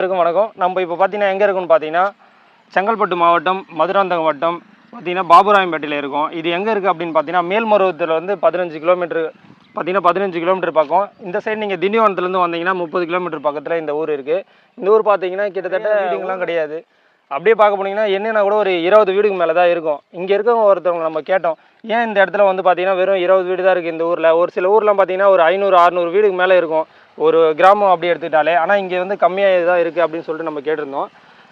இருக்கும் வணக்கம். நம்ம இப்போ பார்த்தீங்கன்னா எங்கே இருக்குன்னு பார்த்தீங்கன்னா செங்கல்பட்டு மாவட்டம் மதுராந்தகம் வட்டம் பார்த்தீங்கன்னா பாபுராயம்பேட்டையில் இருக்கும். இது எங்கே இருக்குது அப்படின்னு பார்த்தீங்கன்னா மேல்மருவத்தில் வந்து பதினஞ்சு கிலோமீட்டர் பார்த்தீங்கன்னா பதினஞ்சு கிலோமீட்டர் பக்கம். இந்த சைடு நீங்கள் திண்டிவனத்துலேருந்து வந்தீங்கன்னா முப்பது கிலோமீட்டர் பக்கத்தில் இந்த ஊர் இருக்குது இந்த ஊர் பார்த்தீங்கன்னா கிட்டத்தட்ட வீடுங்களாம் கிடையாது. அப்படியே பார்க்க போனீங்கன்னா என்னென்னா கூட ஒரு இருபது வீடுக்கு மேலே தான் இருக்கும். இங்கே இருக்கவங்க ஒருத்தவங்க நம்ம கேட்டோம். ஏன் இந்த இடத்துல வந்து பார்த்தீங்கன்னா வெறும் இருபது வீடு தான் இருக்குது இந்த ஊரில்? ஒரு சில ஊர்லாம் பார்த்தீங்கன்னா ஒரு ஐநூறு அறநூறு வீடுக்கு மேலே இருக்கும். ஒரு கிராமம் அப்படி எடுத்துக்கிட்டாலே ஆனால் இங்கே வந்து கம்மியாக தான் இருக்குது அப்படின்னு சொல்லிட்டு நம்ம கேட்டிருந்தோம்.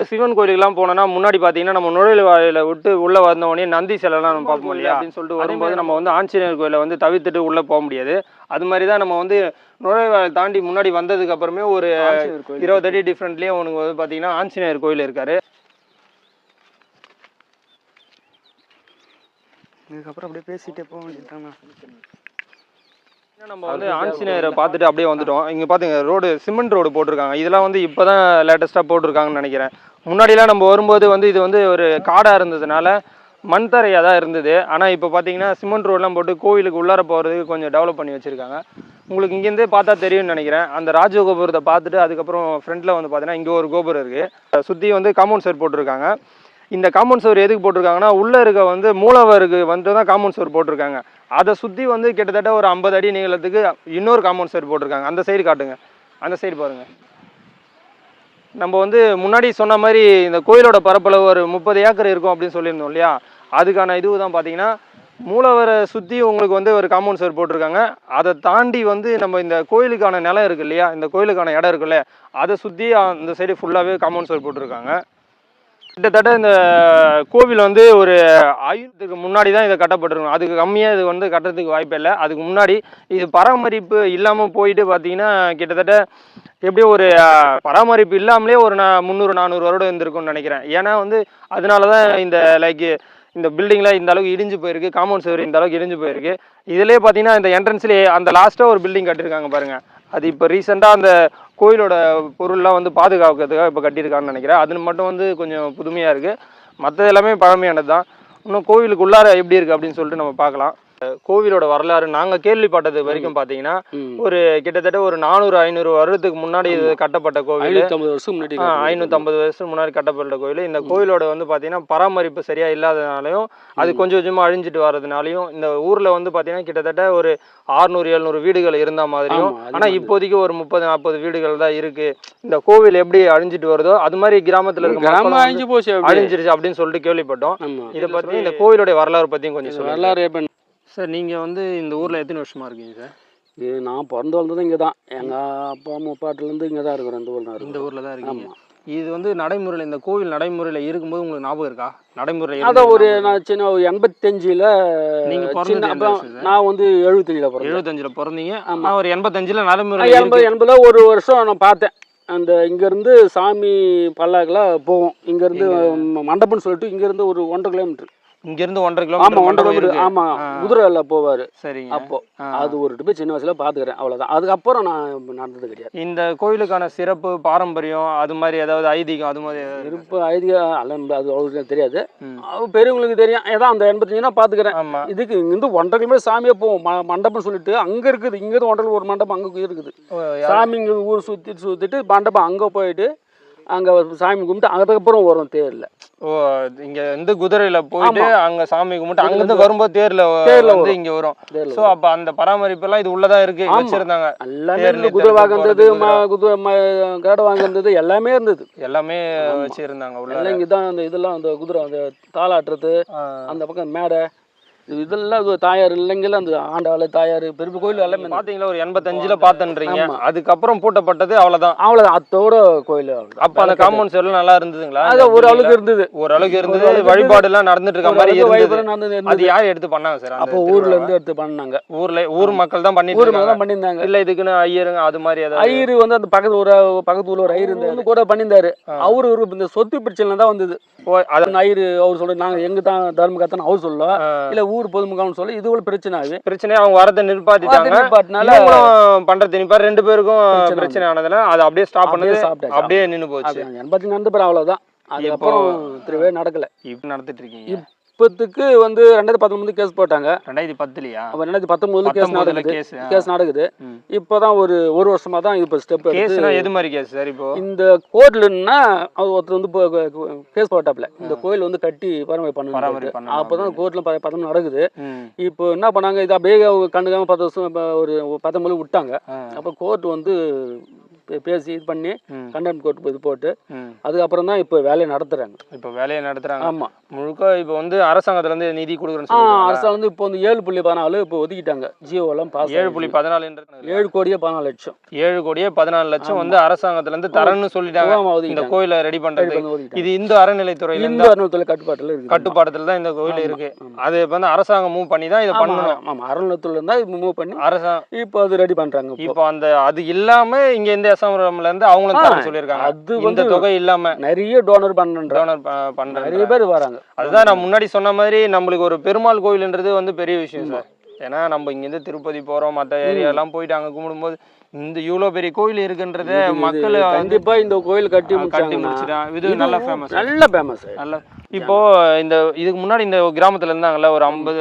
சிவன் கோயிலுக்குலாம் போனோம்னா முன்னாடி பார்த்தீங்கன்னா நம்ம நுழைவு வாயில விட்டு உள்ளே வந்த உடனே நந்தி சிலைலாம் நம்ம பார்ப்போம் இல்லையா அப்படின்னு சொல்லிட்டு வரும்போது நம்ம வந்து ஆஞ்சநேயர் கோயிலை வந்து தவிர்த்துட்டு உள்ளே போக முடியாது. அது மாதிரி தான் நம்ம வந்து நுழைவு வாயில் தாண்டி முன்னாடி வந்ததுக்கு அப்புறமே ஒரு இருபது அடி டிஃப்ரெண்ட்லேயே உனக்கு வந்து பார்த்தீங்கன்னா ஆஞ்சநேயர் கோயில் இருக்காரு. இதுக்கப்புறம் அப்படியே பேசிட்டே போக வேண்டியதுதாண்ணா நம்ம வந்து ஆஞ்சநேயரை பார்த்துட்டு அப்படியே வந்துட்டோம். இங்கே பார்த்துங்க ரோடு சிமெண்ட் ரோடு போட்டிருக்காங்க. இதெல்லாம் வந்து இப்போ தான் லேட்டஸ்ட்டாக போட்டிருக்காங்கன்னு நினைக்கிறேன். முன்னாடிலாம் நம்ம வரும்போது வந்து இது வந்து ஒரு காடாக இருந்ததுனால மண் தரையாக தான் இருந்தது. ஆனால் இப்போ பார்த்தீங்கன்னா சிமெண்ட் ரோடெலாம் போட்டு கோவிலுக்கு உள்ளார போகிறதுக்கு கொஞ்சம் டெவலப் பண்ணி வச்சுருக்காங்க. உங்களுக்கு இங்கேருந்தே பார்த்தா தெரியும்னு நினைக்கிறேன். அந்த ராஜ கோபுரத்தை பார்த்துட்டு அதுக்கப்புறம் ஃப்ரண்ட்டில் வந்து பார்த்தீங்கன்னா இங்கே ஒரு கோபுரம் இருக்குது சுற்றி வந்து காம்பவுண்ட் செட் போட்டிருக்காங்க. இந்த காம்பவுண்ட் சுவர் எதுக்கு போட்டிருக்காங்கன்னா உள்ளே இருக்க வந்து மூலவருக்கு வந்து தான் காம்பவுண்ட் சுவர் போட்டிருக்காங்க. அதை சுற்றி வந்து கிட்டத்தட்ட ஒரு ஐம்பது அடி நீளத்துக்கு இன்னொரு காம்பவுண்ட் சைடு போட்டிருக்காங்க. அந்த சைடு காட்டுங்க. அந்த சைடு பாருங்கள் நம்ம வந்து முன்னாடி சொன்ன மாதிரி இந்த கோயிலோட பரப்பளவு ஒரு முப்பது ஏக்கர் இருக்கும் அப்படின்னு சொல்லியிருந்தோம் இல்லையா? அதுக்கான இது தான் பார்த்தீங்கன்னா மூலவரை சுற்றி உங்களுக்கு வந்து ஒரு காம்பவுண்ட் சுவர் போட்டிருக்காங்க. அதை தாண்டி வந்து நம்ம இந்த கோயிலுக்கான நிலம் இருக்கு இல்லையா? இந்த கோயிலுக்கான இடம் இருக்குல்ல அதை சுற்றி அந்த சைடு ஃபுல்லாகவே காம்பவுண்ட் சுவர் போட்டிருக்காங்க. கிட்டத்தட்ட இந்த கோவில் வந்து ஒரு ஆயுதத்துக்கு முன்னாடி தான் இதை கட்டப்பட்டிருக்கும். அதுக்கு கம்மியாக இது வந்து கட்டுறதுக்கு வாய்ப்பே இல்லை. அதுக்கு முன்னாடி இது பராமரிப்பு இல்லாமல் போயிட்டு பார்த்தீங்கன்னா கிட்டத்தட்ட எப்படியும் ஒரு பராமரிப்பு இல்லாமலே ஒரு நான் முந்நூறு நானூறு வருடம் இருந்திருக்கும்னு நினைக்கிறேன். ஏன்னா வந்து அதனால தான் இந்த லைக் இந்த பில்டிங்கில் இந்த அளவுக்கு இடிஞ்சு போயிருக்கு. காம்பவுண்ட் சுவர் இந்த அளவுக்கு இடிஞ்சு போயிருக்கு. இதுலேயே பார்த்தீங்கன்னா இந்த என்ட்ரன்ஸ்லேயே அந்த லாஸ்ட்டாக ஒரு பில்டிங் கட்டியிருக்காங்க பாருங்கள் அது இப்போ ரீசெண்டாக அந்த கோயிலோட பொருள்லாம் வந்து பாதுகாக்கிறதுக்காக இப்போ கட்டியிருக்கான்னு நினைக்கிறேன். அது மட்டும் வந்து கொஞ்சம் புதுமையாக இருக்குது மற்றது எல்லாமே பழமையானது தான் இன்னும் கோவிலுக்கு உள்ளார எப்படி இருக்குது அப்படின்னு சொல்லிட்டு நம்ம பார்க்கலாம். கோவிலோட வரலாறு நாங்கள் கேள்விப்பட்டது வரைக்கும் பார்த்தீங்கன்னா ஒரு கிட்டத்தட்ட ஒரு நானூறு ஐநூறு வருடத்துக்கு முன்னாடி இது கட்டப்பட்ட கோவில். ஐநூற்றம்பது வருஷம் முன்னாடி ஐநூற்றம்பது வருஷம் முன்னாடி கட்டப்பட்ட கோயில் இந்த கோயிலோட வந்து பார்த்தீங்கன்னா பராமரிப்பு சரியா இல்லாதனாலையும் அது கொஞ்சம் கொஞ்சமாக அழிஞ்சிட்டு வர்றதுனாலையும் இந்த ஊரில் வந்து பார்த்தீங்கன்னா கிட்டத்தட்ட ஒரு ஆறுநூறு எழுநூறு வீடுகள் இருந்த மாதிரியும் ஆனால் இப்போதைக்கு ஒரு முப்பது நாற்பது வீடுகள் தான் இருக்கு. இந்த கோவில் எப்படி அழிஞ்சிட்டு வருதோ அது மாதிரி கிராமத்தில் இருக்க கிராமம் அழிஞ்சு போச்சு. அழிஞ்சிருச்சு அப்படின்னு சொல்லிட்டு கேள்விப்பட்டோம். இதை பற்றி இந்த கோவிலோட வரலாறு பற்றியும் கொஞ்சம் வரலாறு சார் நீங்கள் வந்து இந்த ஊரில் எத்தனை வருஷமா இருக்கீங்க சார்? இது நான் பிறந்து வளர்ந்தது இங்கே தான். எங்கள் அப்பா அம்மா பாட்டிலேருந்து இங்கே தான் இருக்கிறோம் இந்த ஊரில் இந்த ஊரில் தான் இருக்கீங்க. இது வந்து நடைமுறையில் இந்த கோவில் நடைமுறையில் இருக்கும்போது உங்களுக்கு ஞாபகம் இருக்கா? நடைமுறையில் அதான் ஒரு நான் சின்ன ஒரு எண்பத்தஞ்சில் நீங்க பிறந்தது சின்ன எந்த அப்புறம் வருஷம் சார்? நான் வந்து எழுபத்தஞ்சில் பிறந்தேன். எழுபத்தஞ்சில் பிறந்தீங்க. நான் ஒரு எண்பத்தஞ்சில் நடைமுறை எண்பது எண்பதில் ஒரு வருஷம் நான் பார்த்தேன். அந்த இங்கேருந்து சாமி பல்லாக்கில் போவோம். இங்கேருந்து மண்டபம்னு சொல்லிட்டு இங்கேருந்து ஒரு ஒன்றரை கிலோமீட்டர். இங்கேருந்து ஒன்றரை ஆமாம் கிலோமீட்டர் ஒன்றரை கிலோமீட்டர். ஆமாம். குதிரையில் போவார். சரிங்க. அப்போ. அது ஒரு டிப்பு சின்ன வயசுல பார்த்துக்கிறேன் அவ்வளோதான் அதுக்கப்புறம் நான் நடந்தது கிடையாது. இந்த கோயிலுக்கான சிறப்பு பாரம்பரியம் அது மாதிரி ஏதாவது ஐதீகம் அது மாதிரி ஏதாவது இருக்கா? இருப்பு ஐதிக அல்ல அது அவ்வளோக்கு தெரியாது. பெரியவங்களுக்கு தெரியும். ஏதோ அந்த எண்பத்தஞ்சு நான் பார்த்துக்கிறேன் ஆமா. இதுக்கு இங்கேருந்து ஒன்றரை கிலோமீட்டர் சாமியே போவோம். ம- மண்டபம் சொல்லிட்டு அங்கே இருக்குது. இங்கேருந்து ஒன்றரை ஒரு மண்டபம் அங்கே இருக்குது. சாமி இங்கே ஊர் சுற்றிட்டு சுற்றிட்டு மண்டபம் அங்கே போயிட்டு அங்கே சாமி கும்பிட்டு அதுக்கப்புறம் வரும் தேரில் ஓ இங்க இருந்து குதிரையில போயிட்டு அங்க சாமி கும்பிட்டு அங்க இருந்து வரும்போது தேர்ல தேர்ல வந்து. இங்க வரும் சோ அப்ப அந்த பராமரிப்பு எல்லாம் இது உள்ளதா இருக்கு. வச்சிருந்தாங்க எல்லாமே. குதிரை ம குதிரை ம கடை வாங்குறது எல்லாமே இருந்தது எல்லாமே வச்சிருந்தாங்க உள்ள இங்கே தான் அந்த இதெல்லாம் அந்த குதிரை அந்த தாளாட்டுறது. அந்த பக்கம் மேடை இதெல்லாம் இது தாயார் இல்லைங்கெல்லாம் அந்த ஆண்டாள் தாயார் பெரிய கோயில் எல்லாமே இருந்தது. பாத்தீங்களா ஒரு எண்பத்தஞ்சுல பாத்தன்றீங்க. ஆமா. அதுக்கப்புறம் பூட்டப்பட்டது அவ்வளவுதான். அவ்வளோதான் அத்தோட கோயில். அப்ப அந்த காம்பவுண்ட் செல்லாம் நல்லா இருந்ததுங்களா? அது ஒரு அளவுக்கு இருந்தது. ஓரளவுக்கு இருந்தது. ஓரளவுக்கு வழிபாடு எல்லாம் நடந்துட்டு இருக்க ஒரு மாதிரி அளவுக்கு இருந்தது. அது இருந்தது. யார் எடுத்து பண்ணாங்க சார் அப்போ ஊர்ல இருந்து எடுத்து பண்ணாங்க. ஊர்ல ஊர் மக்கள் தான் பண்ணிட்டு ஊர் இருக்காங்க தான் பண்ணியிருந்தாங்க. இல்ல இதுக்குன்னு ஐயருங்க அது மாதிரி ஏதாவது ஐயர் வந்து அந்த பக்கத்து ஒரு பக்கத்து ஊர்ல ஒரு ஐயர் இருந்தாரு. கூட பண்ணியிருந்தாரு. அவரு ஒரு இந்த சொத்து பிரச்சனை தான் வந்தது. அது ஐயர் அவர் சொல்ல நாங்க எங்க தான் தர்ம கத்தன அவர் சொல்ல இல்ல ஊர் பொதுமக்கள் சொல்ல இது ஒரு பிரச்சனை ஆகுது பிரச்சனையா அவங்க வரதை நிற்பாட்டிட்டாங்க நிப்பாட்டினால இவங்களும் பண்ற திணிப்பா ரெண்டு பேருக்கும் பிரச்சனை பிரச்சனை ஆனதுல அது அப்படியே ஸ்டாப் அப்படியே பண்ணது. அப்படியே நின்னு போச்சு. எண்பத்தி நடந்த பிறகு அவ்வளவுதான். அதுக்கப்புறம் திருவே நடக்கல. இப்ப நடத்திட்டு இருக்கீங்க. இப்போத்துக்கு வந்து ரெண்டாயிரத்தி பத்தொன்பது கேஸ் போட்டாங்க. ரெண்டாயிரத்தி பத்துலயா? அப்போ ரெண்டாயிரத்தி பத்தொன்பதுல கேஸ் நடக்குது. கேஸ் நடக்குது. இப்போதான் ஒரு ஒரு வருஷமா தான் இப்போ ஸ்டெப் எது மாதிரி கேஸ் சார் இப்போ? இந்த கோர்ட்லன்னா அது ஒருத்தர் வந்து கேஸ் போட்டாப்ல இந்த கோயில் வந்து கட்டி பராமரி பண்ணணும் அப்பதான் கோர்ட்ல பதம் நடக்குது. இப்போ என்ன பண்ணாங்க இது அப்படியே கண்டுக்காம பத்து வருஷம் ஒரு பத்தொன்பது விட்டாங்க. அப்போ கோர்ட் வந்து பேசி இது பண்ணி. கண்டெம் கோர்ட் இது போட்டு. அதுக்கப்புறம் தான் இப்போ வேலையை நடத்துறாங்க. இப்போ வேலையை நடத்துறாங்க. ஆமா. முழுக்க இப்போ வந்து அரசாங்கத்துல இருந்து நிதி கொடுக்குறேன்னு அரசாங்கம் வந்து இப்போ வந்து ஏழு புள்ளி பதினாலு இப்போ ஒதுக்கிட்டாங்க. ஜியோ எல்லாம் பாஸ் ஏழு புள்ளி பதினாலுன்றது ஏழு கோடியே பதினாலு லட்சம். ஏழு கோடியே பதினாலு லட்சம் வந்து அரசாங்கத்துல இருந்து தரேன்னு சொல்லிட்டாங்க. இந்த. கோயிலை ரெடி ரெடி பண்றது பண்ணி ஒதுக்கிட்டாங்க. இது இந்து அறநிலைத்துறையில இந்து இருந்து அறநிலையத்துறை கட்டுப்பாட்டுல இருக்கு கட்டுப்பாடத்துல தான் இந்த கோயில் இருக்கு. அது இப்ப வந்து அரசாங்கம் மூவ் பண்ணி தான் இதை பண்ணணும். ஆமா அறநிலையத்துல இருந்தா இப்போ மூவ் பண்ணி அரசாங்கம் இப்போ அது ரெடி பண்றாங்க இப்போ. அந்த அது இல்லாம இங்க இந்த அசாமரம்ல இருந்து அவங்களும் சொல்லியிருக்காங்க. அது வந்து தொகை இல்லாம நிறைய டோனர் பண்றாங்க டோனர் பண்றாங்க நிறைய பேர் வராங்க. அதுதான் நான் முன்னாடி சொன்ன மாதிரி நம்மளுக்கு ஒரு பெருமாள் கோயில்ன்றது வந்து பெரிய விஷயம் சார். ஏன்னா நம்ம இங்கேருந்து திருப்பதி போறோம் மற்ற ஏரியாலாம் போயிட்டு அங்க கும்பிடும்போது இந்த இவ்வளோ பெரிய கோயில் இருக்குன்றத மக்கள் வந்து கண்டிப்பா இந்த கோயில் கட்டி கட்டி முடிச்சாங்கன்னா முடிச்சிட்டா. இது நல்ல ஃபேமஸ் நல்ல ஃபேமஸ் நல்ல இப்போ இந்த இதுக்கு முன்னாடி இந்த கிராமத்துல இருந்தாங்கல்ல ஒரு ஐம்பது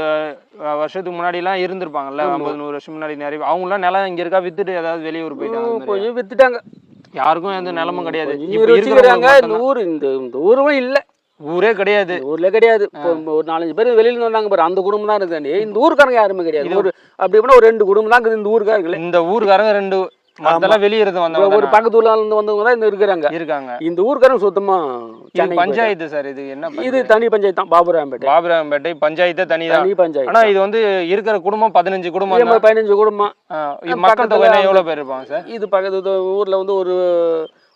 வருஷத்துக்கு முன்னாடி எல்லாம் இருந்திருப்பாங்கல்ல ஐம்பது நூறு வருஷம் முன்னாடி நிறைய அவங்களாம் நிலம் இங்க இருக்கா வித்துட்டு ஏதாவது வெளியூர் போயிட்டாங்க. கொஞ்சம் வித்துட்டாங்க. யாருக்கும் எந்த நிலமும் கிடையாது. இந்த ஊர் இந்த இந்த ஊரும் இல்ல. ஊரே கிடையாது. ஊர்ல கிடையாது. ஒரு நாலஞ்சு பேர் வெளியில வந்தாங்க பாரு அந்த குடும்பம் தான் இருக்குதாண்டி இந்த ஊருக்காரங்க யாருமே கிடையாது. ஒரு அப்படி இப்படின்னா ஒரு ரெண்டு குடும்பம் தான் இருக்குது இந்த ஊருக்காரங்களே இந்த ஊருக்காரங்க ரெண்டு மத்தெல்லாம் வெளிய இருந்து வந்தவங்க ஒரு பக்கத்து ஊர்ல இருந்து வந்தவங்க தான் இந்த இருக்கிறாங்க. தானே இருக்காங்க. இந்த ஊருக்காரங்க சுத்தமா பஞ்சாயத்து சார் இது என்ன இது தனி பஞ்சாயத்து தான் பாபுராம்பேட்டை. பாபுராம்பேட்டை பஞ்சாயத்தே தனிதான் தனி. பஞ்சாயத்து ஆனா இது வந்து இருக்கிற குடும்பம் பதினஞ்சு குடும்பம் பதினஞ்சு குடும்பம். மக்கள் தொகை எவ்வளவு பேர் இருப்பாங்க சார்? இது பக்கத்து ஊர்ல வந்து ஒரு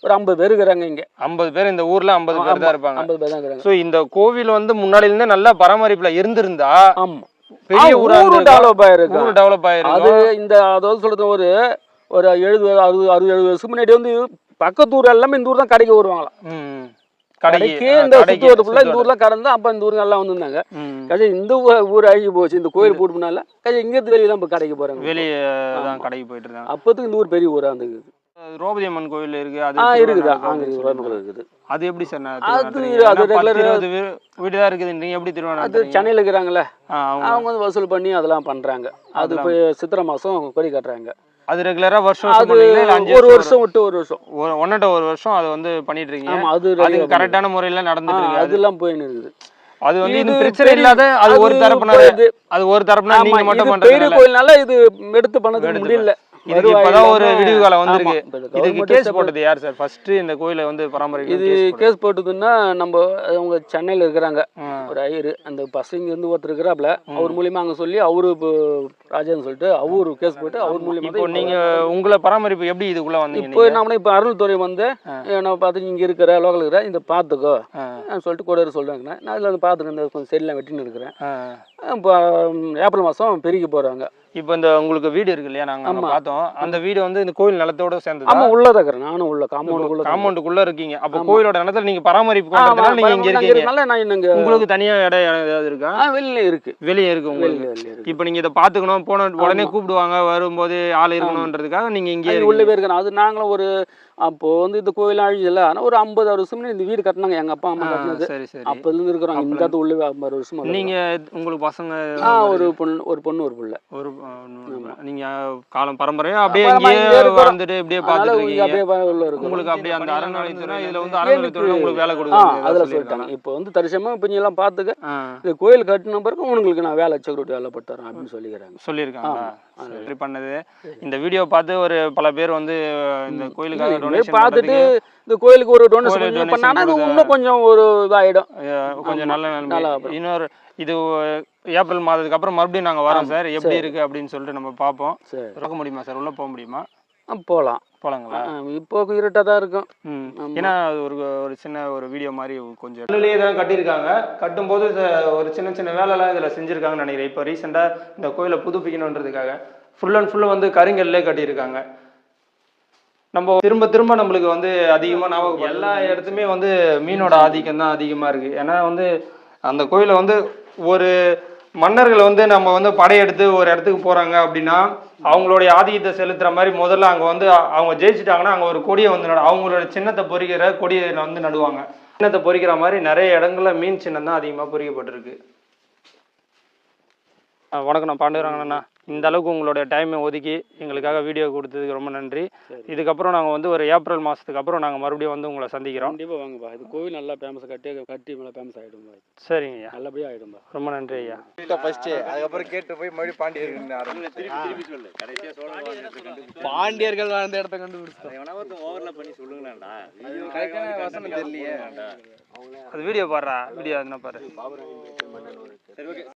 ஒரு ஐம்பது பேர் இருக்கிறாங்க இங்க. ஐம்பது பேர் இந்த ஊர்ல ஐம்பது பேர் தான் இருப்பாங்க. ஐம்பது பேர் தான் இருக்கிறாங்க. சோ இந்த கோவில் வந்து முன்னாடில இருந்தே நல்ல பராமரிப்புல இருந்திருந்தா ஆமா. பெரிய ஊரா ஊரு. டெவலப் ஆயிருக்கு ஊர் டெவலப் ஆயிருக்கு அது இந்த அதாவது சொல்றது ஒரு ஒரு எழுபது அறுபது அறுபது எழுபது வருஷத்துக்கு முன்னாடி வந்து பக்கத்து ஊர் எல்லாமே இந்த ஊர் தான் கடைக்கு வருவாங்களாம். கடைக்கு இந்த சுத்துவட்டு ஃபுல்லாக இந்த. ஊர்லாம் கடந்து அப்போ இந்த ஊருக்கு எல்லாம் வந்திருந்தாங்க. கஜா இந்த ஊர் அழிஞ்சு போச்சு. இந்த கோயில் போட்டுனால கஜா இங்கேருந்து வெளியே தான் இப்போ கடைக்கு போகிறாங்க வெளிய தான் கடைக்கு போயிட்டு இருக்காங்க. அப்போதுக்கு இந்த ஊர் பெரிய ஊராக இருந்தது. ரோபதி அம்மன் கோயில் இருக்கு. அது இருக்குதா? இருக்குது. அது எப்படி சார் அது-? அது வீ- வீடு தான் இருக்குது நீங்க எப்படி அது திருவண்ணாமலை சென்னையில் இருக்கிறாங்கல்ல. ஆ, அவங்க. வந்து வசூல் பண்ணி அதெல்லாம் பண்ணுறாங்க அது இப்போ சித்திரை மாதம் கொடி கட்டுறாங்க. அது ரெகுலரா வருஷம் அது ஒரு வருஷம் விட்டு ஒரு வருஷம். ஒன்னட்ட ஒரு வருஷம் அதை வந்து பண்ணிட்டு இருக்கீங்க? அது அது கரெக்டான முறையில நடந்துட்டு இருக்கு. அது அதெல்லாம் போயின்னு இருக்குது. அது வந்து இது பிரச்சனை இல்லாத அது ஒரு அது போயிடுது. அது ஒரு தரப்புனா நீங்க மட்டும் இது பெரிய பண்றது கோயில்னால இது எடுத்து எடுத்து முடியல. இதுக்கு இப்பதான் ஒரு விடிவு காலம் வந்திருக்கு. இதுக்கு கேஸ் போட்டது யார் சார் ஃபர்ஸ்ட் இந்த கோயிலை வந்து பராமரிக்க இது கேஸ் போட்டதுன்னா நம்ம அவங்க சென்னையில் இருக்கிறாங்க. ஒரு ஐயர் அந்த பசங்க இருந்து ஒருத்தர் இருக்கிறாப்ல அவர் மூலியமா அங்க சொல்லி அவரு ராஜான்னு சொல்லிட்டு அவரு கேஸ் போட்டு அவர் மூலியமா இப்போ நீங்க உங்களை பராமரிப்பு எப்படி இதுக்குள்ள வந்தீங்க இப்போ நம்மளே இப்போ அருள்துறை வந்து நம்ம பார்த்து இங்க இருக்கிற லோக்கல் இருக்கிற இந்த பார்த்துக்கோ. நான் சொல்லிட்டு கூட சொல்றாங்க நான் அதில் வந்து பார்த்துட்டு இந்த கொஞ்சம் செடியெலாம் வெட்டின்னு இருக்கிறேன். இப்போ ஏப்ரல் மாதம் பெருகி போகிறாங்க இப்போ இந்த உங்களுக்கு வீடு இருக்கு இல்லையா? நாங்க அங்க ஆமா. பார்த்தோம். அந்த வீடு வந்து இந்த கோயில் நிலத்தோட சேர்ந்தது? ஆமா உள்ளதா இருக்கிறேன். நானும் உள்ள காம்பவுண்டுக்குள்ள காம்பவுண்டுக்குள்ள இருக்கீங்க. அப்போ. கோயிலோட நிலத்துல நீங்க பராமரிப்பு பண்றதுனால நீங்க இங்க இருக்கீங்க. நான் இங்க உங்களுக்கு தனியா இடம் ஏதாவது இருக்கா? ஆ, வெளியில இருக்கு. வெளியே இருக்கு உங்களுக்கு? இப்போ நீங்க இதை பாத்துக்கணும் போன உடனே கூப்பிடுவாங்க வரும்போது ஆள் இருக்கணும்ன்றதுக்காக நீங்க இங்கே அது உள்ளவே இருக்கணும். அது நாங்களும் ஒரு அப்போ வந்து இந்த கோயில் அழிஞ்சல ஆனா ஒரு ஐம்பது அறுபது வருஷம் இந்த வீடு கட்டினாங்க. எங்க அப்பா அம்மா கட்டினது. சரி சரி. அப்போதுல இருந்து இருக்கிறோம் இந்த உள்ளவே ஐம்பது வருஷமா இருக்கிறோம். நீங்க உங்களுக்கு பசங்க ஆ ஒரு பொண்ணு ஒரு பொண்ணு ஒரு புள்ள. ஒரு நீங்க காலம் பரம்பரையா அப்படியே. வந்துட்டு இப்படியே அதனால பார்த்துட்டு அப்படியே உள்ள இருக்கும் உங்களுக்கு அப்படியே அந்த அறநிலையத்துறை இதுல வந்து அறநிலையத்துறை உங்களுக்கு வேலை ஆ கொடுக்குறாங்க அதுல சொல்லிட்டாங்க. இப்போ வந்து தரிசனமா இப்போ நீ எல்லாம் பார்த்துக்க. ஆ, இந்த கோயில் கட்டின பிறகு உங்களுக்கு நான் வேலை செக்யூரிட்டி வேலை போட்டு தரேன் அப்படின்னு சொல்லிக்கிறாங்க. சொல்லியிருக்காங்களா? ஆமா. சரி பண்ணது. இந்த வீடியோ பார்த்து ஒரு பல பேர் வந்து இந்த கோயிலுக்காக பார்த்துட்டு இந்த கோயிலுக்கு ஒரு டொனேஷன் பண்ணாங்கன்னா அது இன்னும் கொஞ்சம் ஒரு இதாயிடும். கொஞ்சம். நல்ல. இன்னொரு இது ஏப்ரல் மாதத்துக்கு அப்புறம் மறுபடியும் நாங்க வரோம் சார். எப்படி. இருக்கு அப்படின்னு சொல்லிட்டு நம்ம பார்ப்போம். சரி. திறக்க முடியுமா சார்? உள்ள போக முடியுமா? போலாங்களா ஆ, இப்போ இருட்டாக தான் இருக்கும். ஏன்னா அது ஒரு ஒரு சின்ன ஒரு வீடியோ மாதிரி கொஞ்சம் கல்லுலேயே தான் கட்டியிருக்காங்க. கட்டும்போது ஒரு சின்ன சின்ன வேலைலாம் இதில் செஞ்சுருக்காங்கன்னு நினைக்கிறேன். இப்போ ரீசெண்டாக இந்த கோயிலை புதுப்பிக்கணுன்றதுக்காக ஃபுல் அண்ட் ஃபுல்லு வந்து கருங்கல்லே கட்டியிருக்காங்க. நம்ம திரும்ப திரும்ப நம்மளுக்கு வந்து அதிகமாக ஞாபகம் எல்லா இடத்துமே வந்து மீனோட ஆதிக்கம் தான் அதிகமாக இருக்குது ஏன்னா வந்து அந்த கோயிலை வந்து ஒரு மன்னர்கள் வந்து நம்ம வந்து படையெடுத்து ஒரு இடத்துக்கு போகிறாங்க அப்படின்னா அவங்களுடைய ஆதிக்கத்தை செலுத்துற மாதிரி முதல்ல அங்கே வந்து அவங்க ஜெயிச்சிட்டாங்கன்னா அங்கே ஒரு கொடியை வந்து நடு அவங்களோட சின்னத்தை பொறிக்கிற கொடியை வந்து நடுவாங்க. சின்னத்தை பொறிக்கிற மாதிரி நிறைய இடங்கள்ல மீன் சின்னம் தான் அதிகமாக பொறிக்கப்பட்டிருக்கு. வணக்கம் நான் பாண்டுரங்கண்ணா இந்த அளவுக்கு உங்களுடைய டைமை ஒதுக்கி எங்களுக்காக வீடியோ கொடுத்ததுக்கு ரொம்ப நன்றி. சரி. இதுக்கப்புறம் நாங்கள் வந்து ஒரு ஏப்ரல் மாதத்துக்கு அப்புறம் நாங்கள் மறுபடியும் வந்து உங்களை சந்திக்கிறோம். கண்டிப்பாக வாங்கப்பா. இது கோவில் நல்லா ஃபேமஸ் கட்டி கட்டி மேலே ஃபேமஸ் ஆகிடும்பா சரிங்க ஐயா. நல்லபடியாக ஆகிடும்பா ரொம்ப நன்றி ஐயா. ஃபர்ஸ்ட் அதுக்கப்புறம் கேட்டு போய் மறுபடியும் பாண்டியர்கள் பாண்டியர்கள் வாழ்ந்த இடத்த கண்டுபிடிச்சோம் ஓவர்ல பண்ணி சொல்லுங்களேன்டா கரெக்டான வசனம் தெரியலையே. அது வீடியோ பாடுறா. வீடியோ அதுனா பாரு.